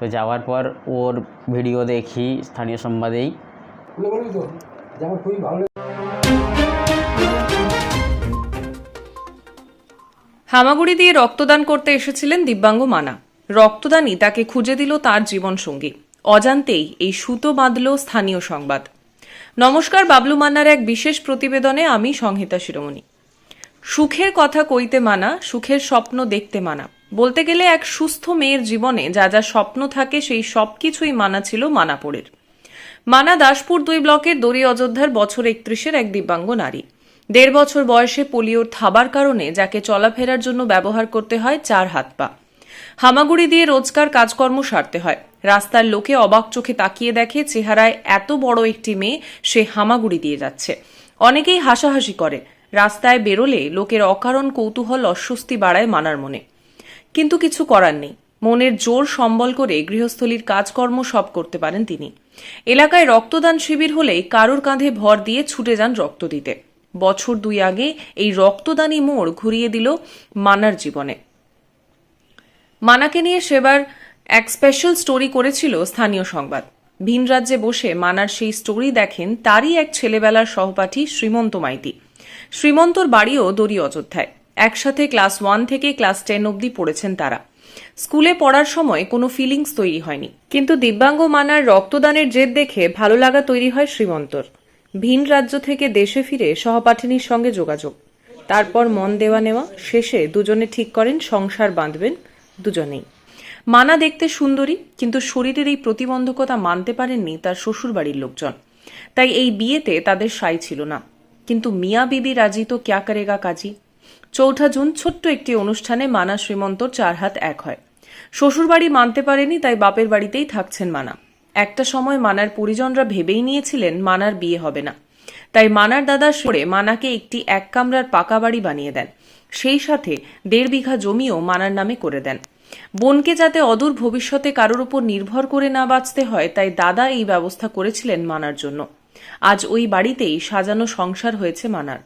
তো যাওয়ার পর ওর ভিডিও দেখি স্থানীয় সংবাদেই। হামাগুড়ি দিয়ে রক্তদান করতে এসেছিলেন দিব্যাঙ্গ মানা। রক্তদানই তাকে খুঁজে দিল তার জীবনসঙ্গী। অজান্তেই এই সুতো বাঁধল স্থানীয় সংবাদ। নমস্কার বাবলু মান্নার এক বিশেষ প্রতিবেদনে আমি সংহিতা শিরোমণি। সুখের কথা কইতে মানা সুখের স্বপ্ন দেখতে মানা। বলতে গেলে এক সুস্থ মেয়ের জীবনে যা যা স্বপ্ন থাকে সেই সবকিছুই মানা ছিল মানাপুরের। মানা দাসপুর দুই ব্লকের দড়ি অযোধ্যার বছর একত্রিশের এক দিব্যাঙ্গ নারী। দেড় বছর বয়সে পোলিওর থাবার কারণে যাকে চলাফেরার জন্য ব্যবহার করতে হয় চার হাত পা। হামাগুড়ি দিয়ে রোজকার কাজকর্ম সারতে হয়। রাস্তার লোকে অবাক চোখে তাকিয়ে দেখে চেহারায় এত বড় একটি মেয়ে সে হামাগুড়ি দিয়ে যাচ্ছে। অনেকেই হাসাহাসি করে। রাস্তায় বেরোলে লোকের অকারণ কৌতূহল অস্বস্তি বাড়ায় মানার মনে। কিন্তু কিছু করার নেই। মনের জোর সম্বল করে গৃহস্থলীর কাজকর্ম সব করতে পারেন তিনি। এলাকায় রক্তদান শিবির হলেই কারোর কাঁধে ভর দিয়ে ছুটে যান রক্ত দিতে। বছর দুই আগে এই রক্তদানী মোড় ঘুরিয়ে দিল মানার জীবনে। মানাকে নিয়ে সেবার এক স্পেশাল স্টোরি করেছিল স্থানীয় সংবাদ। ভিন রাজ্যে বসে মানার সেই স্টোরি দেখেন তারই এক ছেলেবেলার সহপাঠী শ্রীমন্ত মাইতি। শ্রীমন্তর বাড়িও দড়ি অযোধ্যায়। একসাথে ক্লাস ওয়ান থেকে ক্লাস টেন অবধি পড়েছেন তারা। স্কুলে পড়ার সময় কোনো ফিলিংস তৈরি হয়নি। কিন্তু দিব্যাঙ্গ মানার রক্তদানের জেদ দেখে ভালো লাগা তৈরি হয় শ্রীমন্তর। ভিন রাজ্য থেকে দেশে ফিরে সহপাঠিনীর সঙ্গে যোগাযোগ। তারপর মন দেওয়া নেওয়া, শেষে দুজনে ঠিক করেন, সংসার বাঁধবেন দুজনেই। মানা দেখতে সুন্দরী, কিন্তু শরীরের এই প্রতিবন্ধকতা মানতে পারেননি তার শ্বশুরবাড়ির লোকজন। তাই এই বিয়েতে তাদের সাই ছিল না। কিন্তু মিয়া বিবি রাজি তো ক্যা করেগা কাজী? চৌঠা জুন ছোট্ট একটি অনুষ্ঠানে মানা শ্রীমন্তর চার হাত এক হয়। শ্বশুরবাড়ি মানতে পারেনি, তাই বাপের বাড়িতেই থাকছেন মানা। একটা সময় মানার পরিজনরা ভেবেই নিয়েছিলেন মানার বিয়ে হবে না। তাই মানার দাদা সরে মানাকে একটি এক কামরার পাকা বাড়ি বানিয়ে দেন। সেই সাথে দেড় বিঘা জমিও মানার নামে করে দেন। বোনকে যাতে অদূর ভবিষ্যতে কারোর উপর নির্ভর করে না বাঁচতে হয়, তাই দাদা এই ব্যবস্থা করেছিলেন মানার জন্য। আজ ওই বাড়িতেই সাজানো সংসার হয়েছে মানার।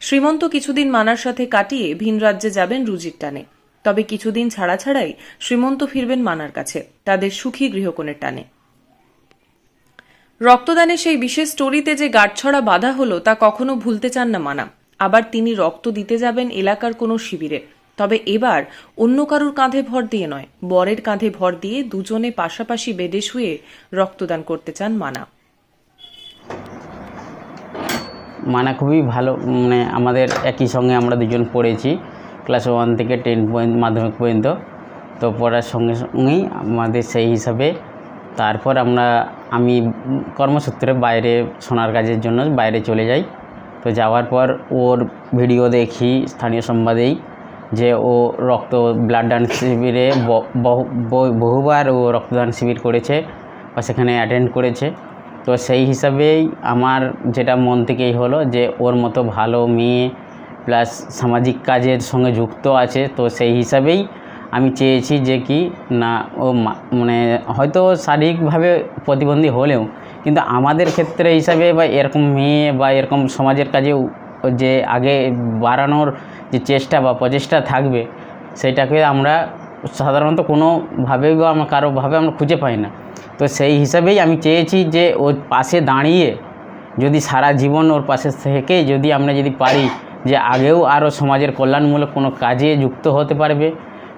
শ্রীমন্ত কিছুদিন মানার সাথে কাটিয়ে ভিন রাজ্যে যাবেন রুজির টানে। তবে কিছুদিন ছাড়া ছাড়াই শ্রীমন্ত ফিরবেন মানার কাছে, তাদের সুখী গৃহকোণের টানে। রক্তদানে সেই বিশেষ স্টোরিতে যে গাঁটছড়া বাধা হলো তা কখনো ভুলতে চান না মানা। আবার তিনি রক্ত দিতে যাবেন এলাকার কোনো শিবিরে। তবে এবার অন্য কারুর কাঁধে ভর দিয়ে নয়, বরের কাঁধে ভর দিয়ে দুজনে পাশাপাশি বেডে শুয়ে রক্তদান করতে চান মানা। মানা খুবই ভালো মানে আমাদের একই সঙ্গে আমরা দুজন পড়েছি ক্লাস ওয়ান থেকে টেন পর্যন্ত, মাধ্যমিক পর্যন্ত। তো পড়ার সঙ্গে সঙ্গেই আমাদের সেই হিসাবে, তারপর আমরা, আমি কর্মসূত্রে বাইরে সোনার কাজের জন্য বাইরে চলে যাই। তো যাওয়ার পর ওর ভিডিও দেখি স্থানীয় সংবাদেই যে ও রক্ত ব্লাড দান শিবিরে বহু- বহু- বহুবার ও রক্তদান শিবির করেছে বা সেখানে অ্যাটেন্ড করেছে। তো সেই হিসাবেই আমার যেটা মন থেকেই হলো যে ওর মতো ভালো মেয়ে প্লাস সামাজিক কাজের সঙ্গে যুক্ত আছে, তো সেই হিসাবেই আমি চেয়েছি যে কি না, ও মানে হয়তো শারীরিকভাবে প্রতিবন্ধী হলেও, কিন্তু আমাদের ক্ষেত্রে হিসাবে বা এরকম মেয়ে বা এরকম সমাজের কাজেও যে আগে বাড়ানোর যে চেষ্টা বা প্রচেষ্টা থাকবে, সেটাকে আমরা সাধারণত কোনোভাবেই বা আমরা কারোভাবে আমরা খুঁজে পাই না। তো সেই হিসাবেই আমি চেয়েছি যে ওর পাশে দাঁড়িয়ে যদি সারা জীবন ওর পাশে থেকে যদি আমরা যদি পারি যে আগেও আরও সমাজের কল্যাণমূলক কোনো কাজে যুক্ত হতে পারবে,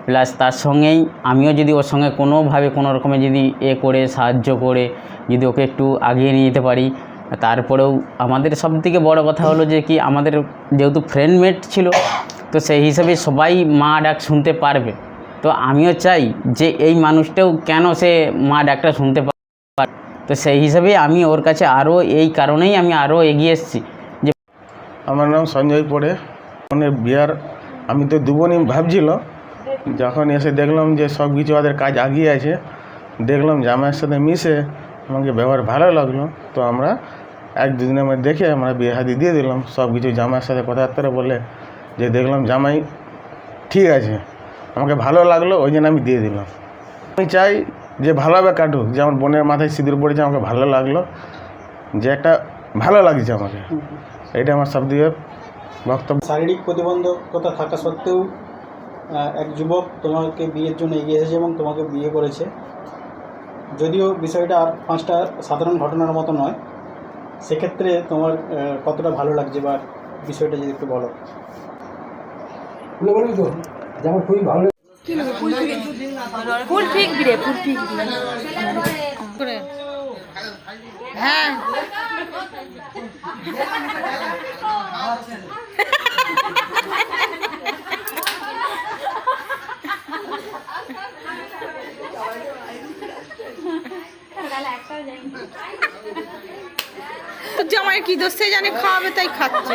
প্লাস তার সঙ্গেই আমিও যদি ওর সঙ্গে কোনোভাবে কোনো রকমে যদি এ করে, সাহায্য করে, যদি ওকে একটু আগিয়ে নিয়ে যেতে পারি, তারপরেও আমাদের সব থেকে বড় কথা হলো যে কি আমাদের যেহেতু ফ্রেন্ডমেট ছিল, তো সেই হিসাবে সবাই মা ডাক শুনতে পারবে। তো আমিও চাই যে এই মানুষটাও কেন সে মা ডাকটা শুনতে পারে তো সেই হিসাবে আমি ওর কাছে আরও এই কারণেই আমি আরও এগিয়ে এসেছি যে আমার নাম সঞ্জয় পড়ে। মানে বিয়ার আমি তো দুবনই ভাবছিল, যখন এসে দেখলাম যে সব কিছু ওদের কাজ আগিয়ে আছে, দেখলাম জামাইয়ের সাথে মিশে আমাকে ব্যবহার ভালো লাগল। তো আমরা এক দুদিনের মধ্যে দেখে আমরা বিয়ে হাদি দিয়ে দিলাম। সব কিছু জামাইয়ের সাথে কথাবার্তা বলে যে দেখলাম জামাই ঠিক আছে। আমাকে ভালো লাগল ওই জন্য আমি দিয়ে দিলাম। আমি চাই যে ভালোভাবে কাটুক যেমন বোনের মাথায় সিঁদুর পড়েছে আমাকে ভালো লাগল যে একটা ভালো লাগছে আমাকে। এটা আমার সব দিয়ে বক্তব্য। শারীরিক প্রতিবন্ধকতা থাকা সত্ত্বেও এক যুবক তোমাকে বিয়ের জন্য এগিয়ে এসেছে এবং তোমাকে বিয়ে করেছে। যদিও বিষয়টা আর পাঁচটা সাধারণ ঘটনার মতো নয় সেক্ষেত্রে তোমার কতটা ভালো লাগছে বা বিষয়টা যদি একটু বলো। খুলে বলবি তো। যেমন খুবই ভালো হ্যাঁ জামাই কি দোষ? জানে খাওয়াবে তাই খাচ্ছে।